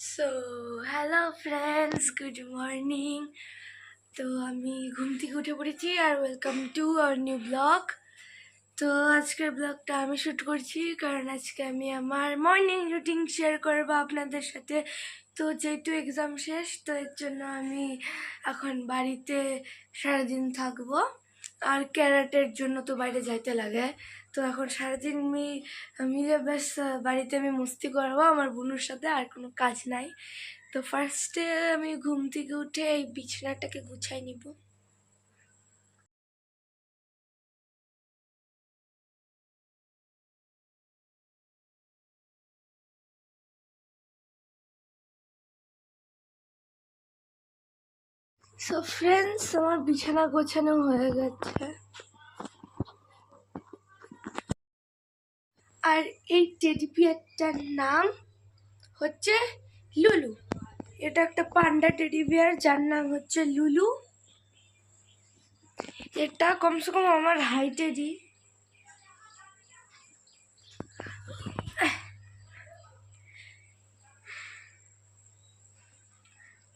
So hello friends good morning তো আমি ঘুম থেকে উঠে পড়েছি আর welcome to our new blog তো আজকের ব্লগটা আমি শ্যুট করছি কারণ আজকে আমি আমার মর্নিং রুটিন শেয়ার করব আপনাদের সাথে। তো যেহেতু এক্সাম শেষ, তো এর জন্য আমি এখন বাড়িতে সারাদিন থাকব। আর ক্যারাটের জন্য তো বাইরে যাইতে লাগে। তো এখন সারাদিন মি, মিলে বেশ বাড়িতে আমি মস্তি করব, আমার বোনের সাথে আর কোনো কাজ নাই। তো ফার্স্টে আমি ঘুম থেকে উঠে এই বিছানাটাকে গুছাই নিব। সো ফ্রেন্ডস আমার বিছানা গোছানো হয়ে গেছে। আর এই টেডি বিয়ারটার নাম হচ্ছে লুলু। এটা একটা পান্ডা টেডি বিয়ার যার নাম হচ্ছে লুলু। এটা কমসে কম আমার হাইটেরই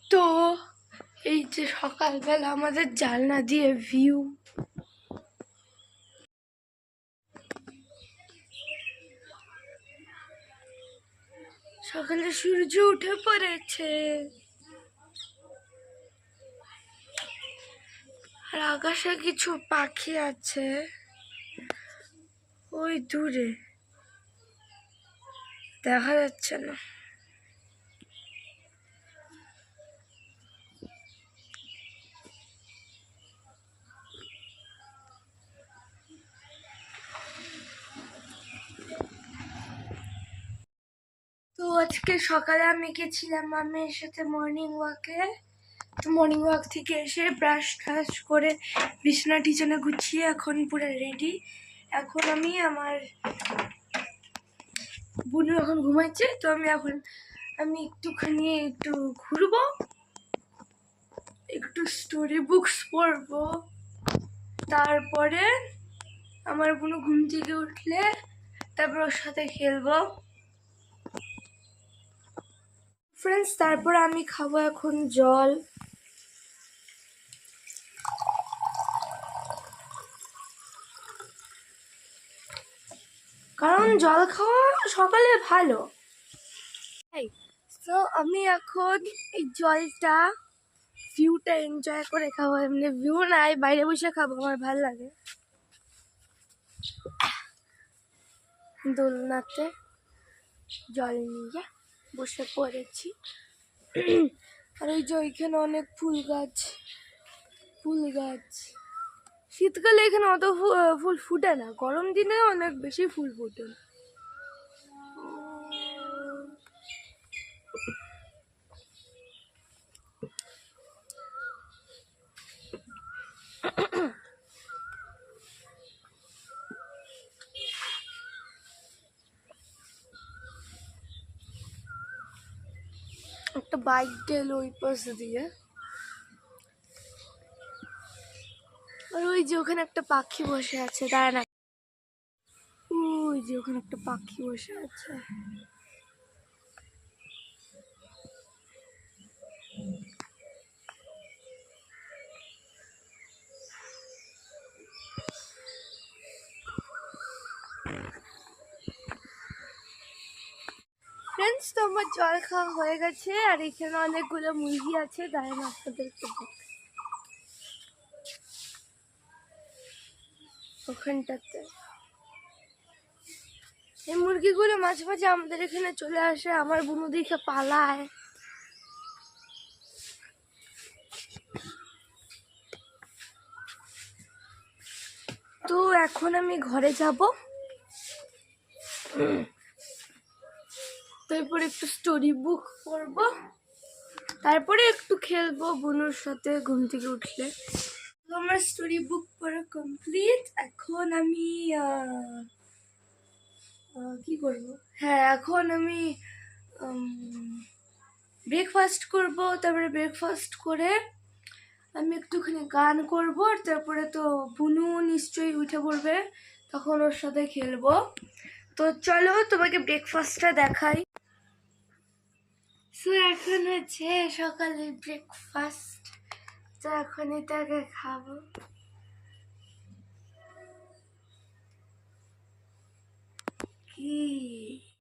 তো, এই যে সকালবেলা আমাদের জানলা দিয়ে ভিউ সকালে সূর্য উঠে পড়েছে। আর আকাশে কিছু পাখি আছে। ওই দূরে। দেখা যাচ্ছে না। আজকে সকালে আমি গেছিলাম মামের সাথে মর্নিং ওয়াকে তো মর্নিং ওয়াক থেকে এসে ব্রাশ ট্রাশ করে বিছানা টিছানা গুছিয়ে এখন পুরো রেডি এখন আমি আমার বুনু এখন ঘুমাচ্ছে, তো আমি এখন আমি একটুখানি একটু ঘুরবো, একটু স্টোরি বুকস পড়ব। তারপরে আমার বুনু ঘুম থেকে উঠলে তারপর ওর সাথে খেলব। ফ্রেন্ডস তারপর আমি খাব এখন জল। কারণ জল খাওয়া সকালে ভালো। তো আমি এখন এই জলটা ভিউটা এনজয় করে খাব। এমনি ভিউ নাই, বাইরে বসে খাব, আমার ভালো লাগে। দোলনাতে জল নিয়ে। বসে পড়েছি। আর ওই যে ওইখানে অনেক ফুল গাছ ফুল গাছ। শীতকালে এখানে অত ফুল ফুটে না। গরম দিনে অনেক বেশি ফুল ফুটে একটা বাইক গেল ওই পাশ দিয়ে। আর ওই যে ওখানে একটা পাখি বসে আছে দাঁড়া না ওই যে ওখানে একটা পাখি বসে আছে। ফ্রেন্ডস তো আমার জল খাওয়া হয়ে গেছে, আর এখানে অনেকগুলো মুরগি আছে, দাঁড়ান আপনাদেরকে দেখাই। ওখানটাতে এই মুরগিগুলো মাঝে মাঝে আমাদের এখানে চলে আসে, আমার বুনু দেখে পালায় তো এখন আমি ঘরে যাব তারপরে একটু স্টোরি বুক পড়ব তারপরে একটু খেলব বুনুর সাথে ঘুম থেকে উঠলে। আমার স্টোরি বুক পড়া কমপ্লিট এখন আমি কি করব? হ্যাঁ এখন আমি ব্রেকফাস্ট করব। তারপরে ব্রেকফাস্ট করে আমি একটুখানি গান করব। তারপরে তো বুনু নিশ্চয়ই উঠে পড়বে, তখন ওর সাথে খেলব। তো চলো তোমাকে ব্রেকফাস্টটা দেখাই। সো এখন হচ্ছে সকালে ব্রেকফাস্ট তো এখন এটাকে খাব। কি?